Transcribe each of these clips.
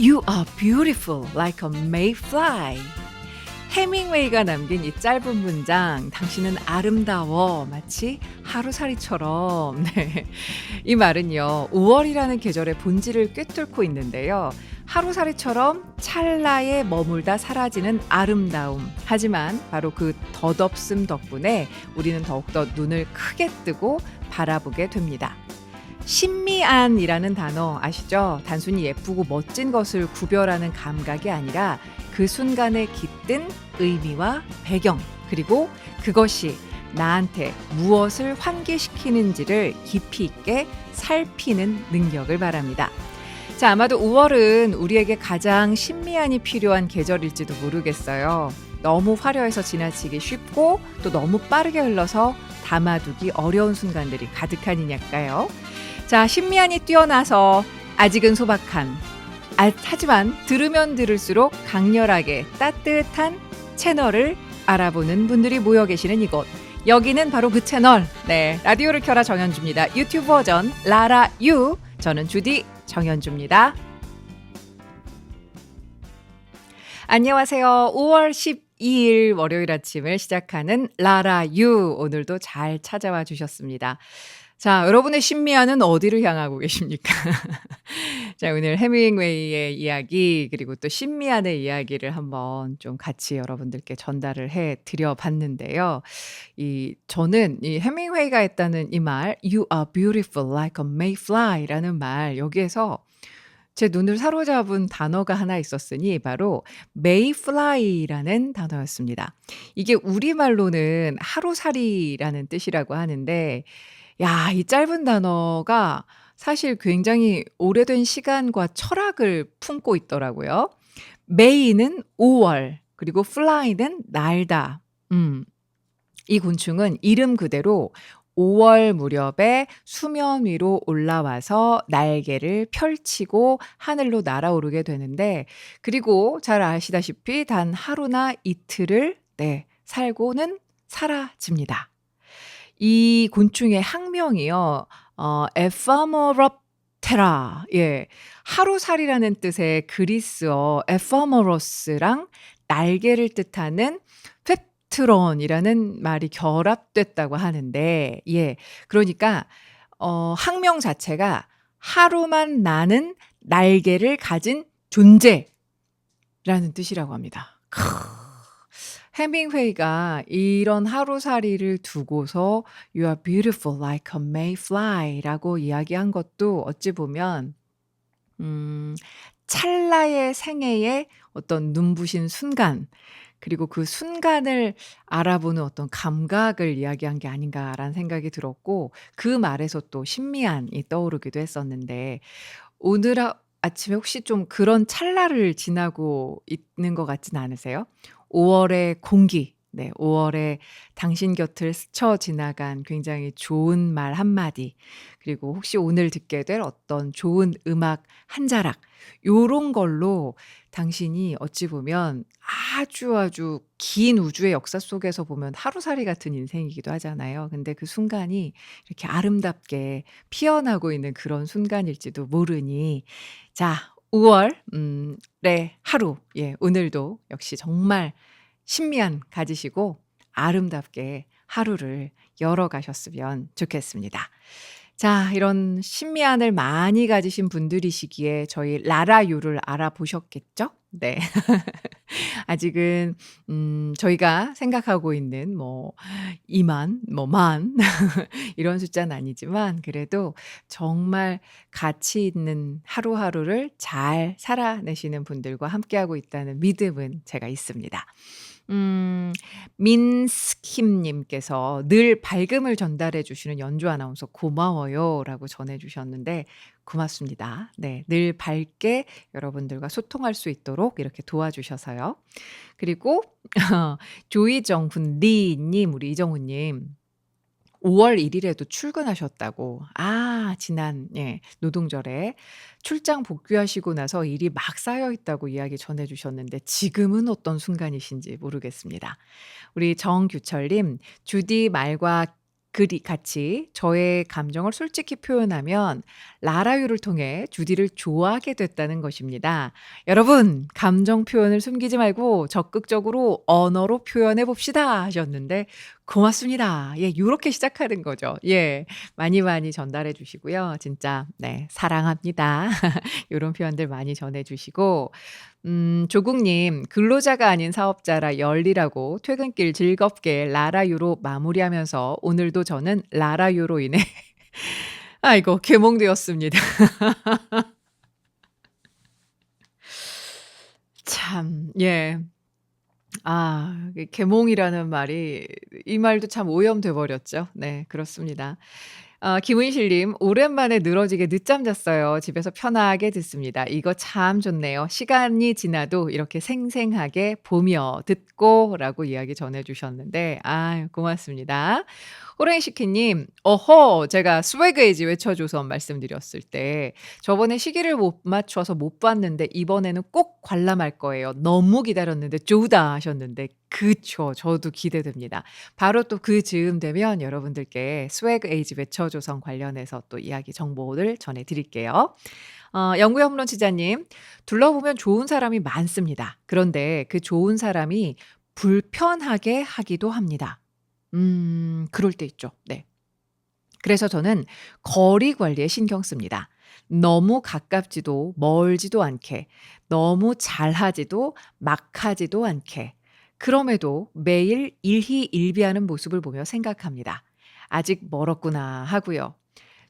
You are beautiful like a mayfly. 해밍웨이가 남긴 이 짧은 문장, 당신은 아름다워. 마치 하루살이처럼. 네. 이 말은요, 5월이라는 계절의 본질을 꿰뚫고 있는데요. 하루살이처럼 찰나에 머물다 사라지는 아름다움. 하지만 바로 그 덧없음 덕분에 우리는 더욱더 눈을 크게 뜨고 바라보게 됩니다. 신미안이라는 단어 아시죠? 단순히 예쁘고 멋진 것을 구별하는 감각이 아니라 그 순간에 깃든 의미와 배경, 그리고 그것이 나한테 무엇을 환기시키는지를 깊이 있게 살피는 능력을 바랍니다. 자, 아마도 5월은 우리에게 가장 신미안이 필요한 계절일지도 모르겠어요. 너무 화려해서 지나치기 쉽고 또 너무 빠르게 흘러서 담아두기 어려운 순간들이 가득하니까요. 자, 신미안이 뛰어나서 아직은 소박한 아, 하지만 들으면 들을수록 강렬하게 따뜻한 채널을 알아보는 분들이 모여 계시는 이곳. 여기는 바로 그 채널. 네, 라디오를 켜라 정현주입니다. 유튜브 버전 라라 유. 저는 주디 정현주입니다. 안녕하세요. 5월 12일 월요일 아침을 시작하는 라라 유. 오늘도 잘 찾아와 주셨습니다. 자, 여러분의 신미아는 어디를 향하고 계십니까? 자, 오늘 해밍웨이의 이야기, 그리고 또 신미안의 이야기를 한번 좀 같이 여러분들께 전달을 해 드려 봤는데요. 이, 저는 이 해밍웨이가 했다는 이 말, You are beautiful like a mayfly 라는 말, 여기에서 제 눈을 사로잡은 단어가 하나 있었으니 바로 mayfly라는 단어였습니다. 이게 우리말로는 하루살이라는 뜻이라고 하는데, 야, 이 짧은 단어가 사실 굉장히 오래된 시간과 철학을 품고 있더라고요. 메이는 5월, 그리고 플라이는 날다. 음. 이 곤충은 이름 그대로 5월 무렵에 수면 위로 올라와서 날개를 펼치고 하늘로 날아오르게 되는데, 그리고 잘 아시다시피 단 하루나 이틀을, 네, 살고는 사라집니다. 이 곤충의 학명이요. 어 에파머럽테라. 예. 하루살이라는 뜻의 그리스어 에파머로스랑 날개를 뜻하는 페트론이라는 말이 결합됐다고 하는데 예. 그러니까 어 학명 자체가 하루만 나는 날개를 가진 존재라는 뜻이라고 합니다. 크. 해밍웨이가 이런 하루살이를 두고서 "You are beautiful like a mayfly"라고 이야기한 것도 어찌 보면 음 찰나의 생애의 어떤 눈부신 순간 그리고 그 순간을 알아보는 어떤 감각을 이야기한 게 아닌가라는 생각이 들었고 그 말에서 또 신미안이 떠오르기도 했었는데 오늘 아 아침에 혹시 좀 그런 찰나를 지나고 있는 것 같진 않으세요? 5월의 공기, 네, 5월에 당신 곁을 스쳐 지나간 굉장히 좋은 말 한마디, 그리고 혹시 오늘 듣게 될 어떤 좋은 음악 한 자락, 요런 걸로 당신이 어찌 보면 아주 아주 긴 우주의 역사 속에서 보면 하루살이 같은 인생이기도 하잖아요. 근데 그 순간이 이렇게 아름답게 피어나고 있는 그런 순간일지도 모르니, 자, 5월 음, 네, 하루, 예, 오늘도 역시 정말 신미안 가지시고 아름답게 하루를 열어가셨으면 좋겠습니다. 자, 이런 신미안을 많이 가지신 분들이시기에 저희 라라유를 알아보셨겠죠? 네. 아직은 음 저희가 생각하고 있는 뭐 2만 뭐만 이런 숫자는 아니지만 그래도 정말 가치 있는 하루하루를 잘 살아내시는 분들과 함께하고 있다는 믿음은 제가 있습니다. 음 민스킴 님께서 "늘 밝음을 전달해 주시는 연주 아나운서 고마워요."라고 전해 주셨는데 고맙습니다. 네. 늘 밝게 여러분들과 소통할 수 있도록 이렇게 도와주셔서요. 그리고 조이정 군리 님, 우리 이정우 님. 5월 1일에도 출근하셨다고. 아, 지난 예, 노동절에 출장 복귀하시고 나서 일이 막 쌓여 있다고 이야기 전해 주셨는데 지금은 어떤 순간이신지 모르겠습니다. 우리 정규철 님, 주디 말과 그리 같이 저의 감정을 솔직히 표현하면 라라유를 통해 주디를 좋아하게 됐다는 것입니다. 여러분, 감정 표현을 숨기지 말고 적극적으로 언어로 표현해 봅시다 하셨는데 고맙습니다. 예, 요렇게 시작하는 거죠. 예. 많이 많이 전달해 주시고요. 진짜 네, 사랑합니다. 요런 표현들 많이 전해 주시고 음 조국 님 "근로자가 아닌 사업자라 열일하고 퇴근길 즐겁게 라라유로 마무리하면서 오늘도 저는 라라유로 인해" 아이고 계몽되었습니다. 참 예. 아 이 계몽이라는 말이 이 말도 참 오염돼 버렸죠. 네 그렇습니다. 아 김은실 님 "오랜만에 늘어지게 늦잠 잤어요. 집에서 편하게 듣습니다. 이거 참 좋네요. 시간이 지나도 이렇게 생생하게 보며 듣고."라고 이야기 전해 주셨는데 아유 고맙습니다. 호랭이시키 님 "어허 제가 스웨그 에이지 외쳐줘서 말씀드렸을 때 저번에 시기를 못 맞춰서 못 봤는데 이번에는 꼭 관람할 거예요. 너무 기다렸는데 좋다." 하셨는데 그쵸. 저도 기대됩니다. 바로 또 그 즈음 되면 여러분들께 스웨그 에이지 외쳐줘서 관련해서 또 이야기 정보를 전해 드릴게요. 어 영구의 홈런 치자님 "둘러보면 좋은 사람이 많습니다. 그런데 그 좋은 사람이 불편하게 하기도 합니다." 음 그럴 때 있죠. 네. 그래서 저는 거리 관리에 신경 씁니다. 너무 가깝지도 멀지도 않게, 너무 잘하지도 막하지도 않게. 그럼에도 매일 일희일비하는 모습을 보며 생각합니다. '아직 멀었구나.' 하고요.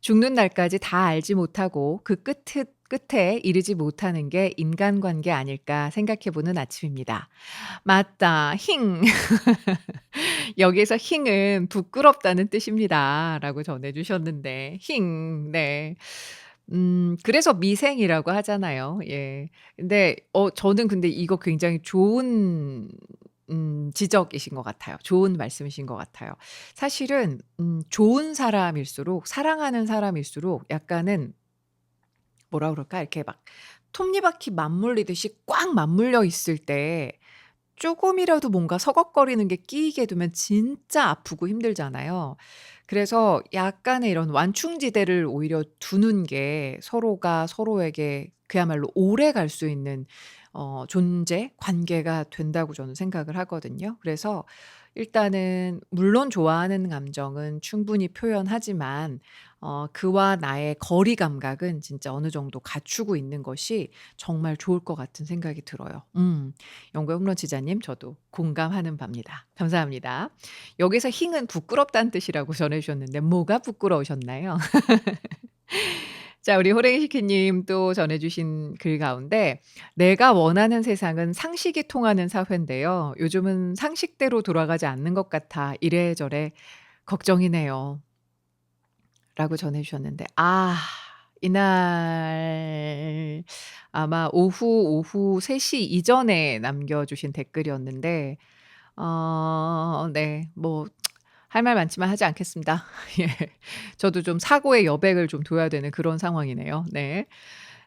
죽는 날까지 다 알지 못하고 그 끝에 끝에 이르지 못하는 게 인간관계 아닐까 생각해 보는 아침입니다. 맞다. 힝. 여기에서 힝은 부끄럽다는 뜻입니다."라고 전해 주셨는데 힝. 네. 음 그래서 미생이라고 하잖아요. 예. 근데 어 저는 근데 이거 굉장히 좋은 음 지적이신 것 같아요. 좋은 말씀이신 것 같아요. 사실은 음 좋은 사람일수록 사랑하는 사람일수록 약간은 뭐라 그럴까? 이렇게 막 톱니바퀴 맞물리듯이 꽉 맞물려 있을 때 쪼금이라도 뭔가 서걱거리는 게 끼이게 되면 진짜 아프고 힘들잖아요. 그래서 약간의 이런 완충지대를 오히려 두는 게 서로가 서로에게 그야말로 오래 갈 수 있는 어 존재, 관계가 된다고 저는 생각을 하거든요. 그래서 일단은 물론 좋아하는 감정은 충분히 표현하지만 어 그와 나의 거리 감각은 진짜 어느 정도 갖추고 있는 것이 정말 좋을 것 같은 생각이 들어요. 음. 영구의 홈런 치자님 저도 공감하는 바입니다. 감사합니다. 여기서 힝은 부끄럽다는 뜻이라고 전해 주셨는데 뭐가 부끄러우셨나요? 자 우리 호랭이시키 님또 전해 주신 글 가운데 "내가 원하는 세상은 상식이 통하는 사회인데요. 요즘은 상식대로 돌아가지 않는 것 같아 이래저래 걱정이네요." 라고 전해 주셨는데 아 이날 아마 오후, 오후 3시 이전에 남겨 주신 댓글이었는데 어 네 뭐 할 말 많지만 하지 않겠습니다. 예. 저도 좀 사고의 여백을 좀 둬야 되는 그런 상황이네요. 네.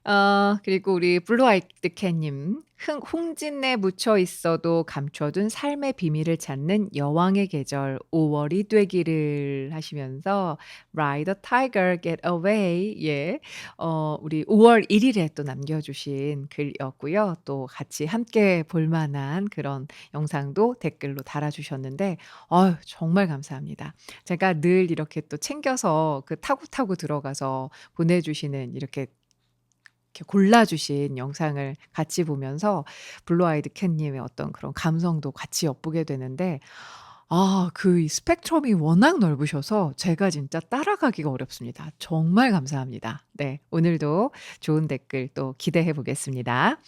어 그리고 우리 블루 아이드 캣 님 "흥 홍진에 묻혀 있어도 감춰둔 삶의 비밀을 찾는 여왕의 계절 5 월이 되기를." 하시면서 "Ride the tiger, get away." 예. 어 우리 5월 1 일에 또 남겨 주신 글이었고요. 또 같이 함께 볼 만한 그런 영상도 댓글로 달아 주셨는데 어유 정말 감사합니다. 제가 늘 이렇게 또 챙겨서 그 타고 타고 들어가서 보내 주시는 이렇게 이렇게 골라 주신 영상을 같이 보면서 블루 아이드 캣님의 어떤 그런 감성도 같이 엿보게 되는데 아그이 스펙트럼이 워낙 넓으셔서 제가 진짜 따라가기가 어렵습니다. 정말 감사합니다. 네. 오늘도 좋은 댓글 또 기대해 보겠습니다.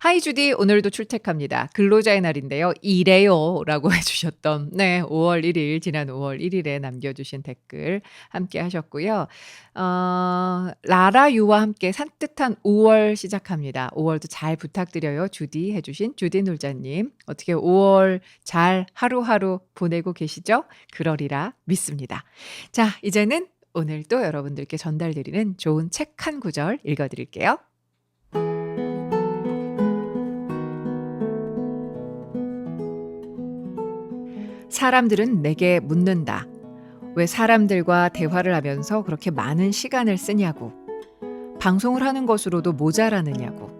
"하이 주디 오늘도 출첵합니다. 근로자의 날인데요. 이래요."라고 해 주셨던 네 5월 1일 지난 5월 1 일에 남겨 주신 댓글 함께 하셨고요. 어 "라라유와 함께 산뜻한 5월 시작합니다. 5 월도 잘 부탁드려요 주디." 해 주신 주디 놀자님. 어떻게 5월 잘 하루하루 보내고 계시죠? 그러리라 믿습니다. 자 이제는 오늘 또 여러분들께 전달드리는 좋은 책 한 구절 읽어 드릴게요. 사람들은 내게 묻는다. 왜 사람들과 대화를 하면서 그렇게 많은 시간을 쓰냐고. 방송을 하는 것으로도 모자라느냐고.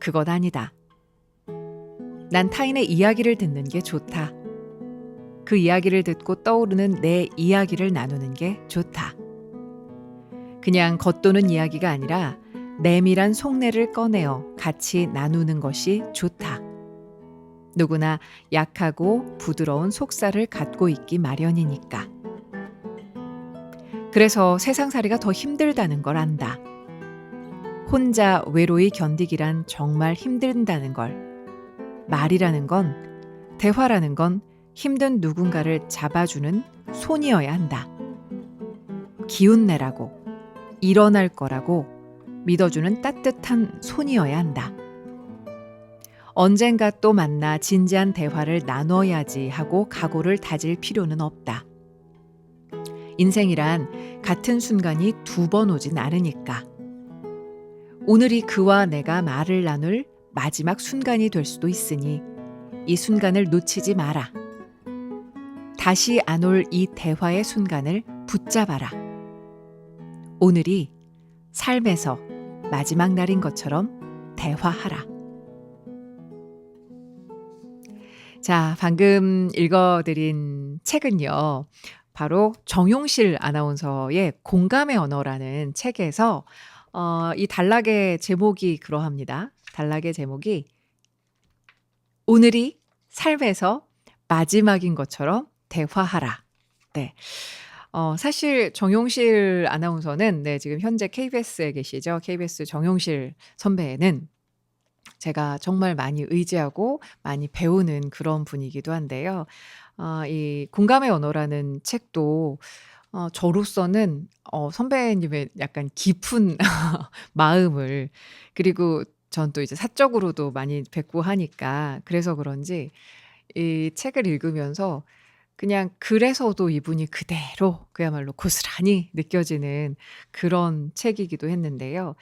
그건 아니다. 난 타인의 이야기를 듣는 게 좋다. 그 이야기를 듣고 떠오르는 내 이야기를 나누는 게 좋다. 그냥 겉도는 이야기가 아니라 내밀한 속내를 꺼내어 같이 나누는 것이 좋다. 누구나 약하고 부드러운 속살을 갖고 있기 마련이니까. 그래서 세상살이가 더 힘들다는 걸 안다. 혼자 외로이 견디기란 정말 힘든다는 걸. 말이라는 건, 대화라는 건 힘든 누군가를 잡아주는 손이어야 한다. 기운 내라고, 일어날 거라고 믿어주는 따뜻한 손이어야 한다. 언젠가 또 만나 진지한 대화를 나눠야지 하고 각오를 다질 필요는 없다. 인생이란 같은 순간이 두 번 오진 않으니까. 오늘이 그와 내가 말을 나눌 마지막 순간이 될 수도 있으니 이 순간을 놓치지 마라. 다시 안 올 이 대화의 순간을 붙잡아라. 오늘이 삶에서 마지막 날인 것처럼 대화하라. 자, 방금 읽어드린 책은요. 바로 정용실 아나운서의 공감의 언어라는 책에서 어, 이 단락의 제목이 그러합니다. 단락의 제목이 오늘이 삶에서 마지막인 것처럼 대화하라. 네. 어, 사실 정용실 아나운서는 네, 지금 현재 KBS에 계시죠. KBS 정용실 선배는 제가 정말 많이 의지하고 많이 배우는 그런 분이기도 한데요. 어, 이 공감의 언어라는 책도 어, 저로서는 어, 선배님의 약간 깊은 마음을 그리고 전 또 이제 사적으로도 많이 뵙고 하니까 그래서 그런지 이 책을 읽으면서 그냥 그래서도 이분이 그대로 그야말로 고스란히 느껴지는 그런 책이기도 했는데요.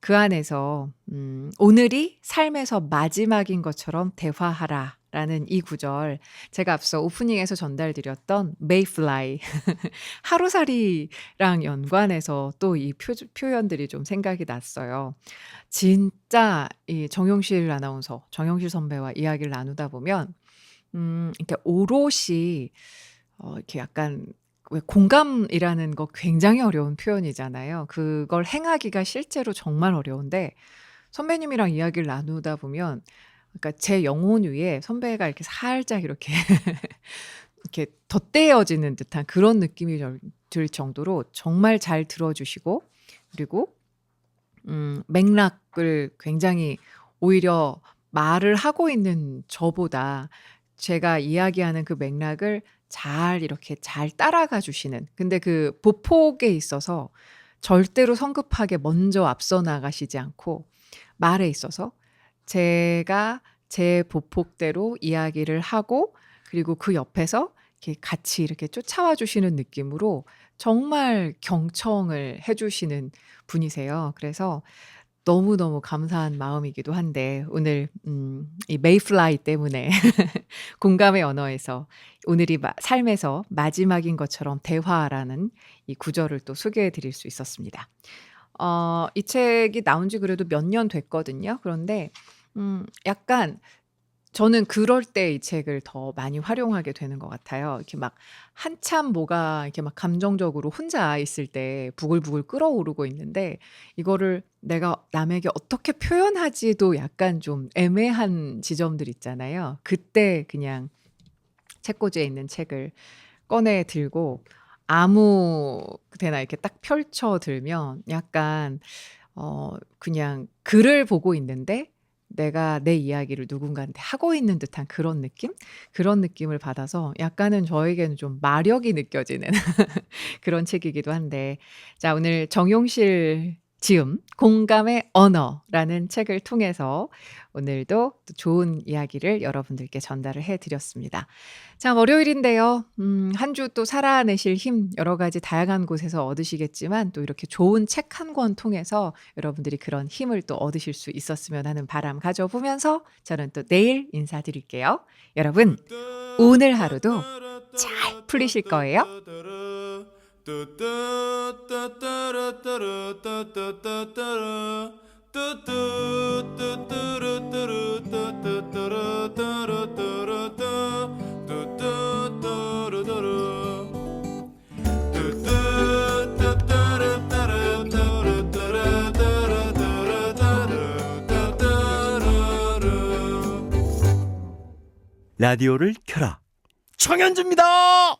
그 안에서 음, 오늘이 삶에서 마지막인 것처럼 대화하라. 라는 이 구절 제가 앞서 오프닝에서 전달드렸던 메이플라이 하루살이랑 연관해서 또 이 표현들이 좀 생각이 났어요. 진짜 이 정용실 아나운서, 정용실 선배와 이야기를 나누다 보면 음 이렇게 오롯이 어 이렇게 약간 왜 공감이라는 거 굉장히 어려운 표현이잖아요. 그걸 행하기가 실제로 정말 어려운데 선배님이랑 이야기를 나누다 보면 그러니까 제 영혼 위에 선배가 이렇게 살짝 이렇게 이렇게 덧대어지는 듯한 그런 느낌이 들 정도로 정말 잘 들어주시고 그리고 음, 맥락을 굉장히 오히려 말을 하고 있는 저보다 제가 이야기하는 그 맥락을 잘 이렇게 잘 따라가 주시는. 근데 그 보폭에 있어서 절대로 성급하게 먼저 앞서 나가시지 않고 말에 있어서 제가 제 보폭대로 이야기를 하고 그리고 그 옆에서 이렇게 같이 이렇게 쫓아와 주시는 느낌으로 정말 경청을 해 주시는 분이세요. 그래서 너무너무 감사한 마음이기도 한데 오늘 음 이 메이플라이 때문에 공감의 언어에서 오늘이 마 삶에서 마지막인 것처럼 대화라는 이 구절을 또 소개해 드릴 수 있었습니다. 어 이 책이 나온 지 그래도 몇 년 됐거든요. 그런데 음 약간 저는 그럴 때 이 책을 더 많이 활용하게 되는 것 같아요. 이렇게 막 한참 뭐가 이렇게 막 감정적으로 혼자 있을 때 부글부글 끓어오르고 있는데 이거를 내가 남에게 어떻게 표현하지도 약간 좀 애매한 지점들 있잖아요. 그때 그냥 책꽂이에 있는 책을 꺼내 들고 아무 데나 이렇게 딱 펼쳐 들면 약간 어 그냥 글을 보고 있는데 내가 내 이야기를 누군가한테 하고 있는 듯한 그런 느낌? 그런 느낌을 받아서 약간은 저에게는 좀 마력이 느껴지는 그런 책이기도 한데 자 오늘 정용실 지음 공감의 언어라는 책을 통해서 오늘도 또 좋은 이야기를 여러분들께 전달을 해 드렸습니다. 자, 월요일인데요. 음, 한 주 또 살아내실 힘 여러 가지 다양한 곳에서 얻으시겠지만 또 이렇게 좋은 책 한 권 통해서 여러분들이 그런 힘을 또 얻으실 수 있었으면 하는 바람 가져보면서 저는 또 내일 인사드릴게요. 여러분, 오늘 하루도 잘 풀리실 거예요. 라디오를 켜라. 청현주입니다.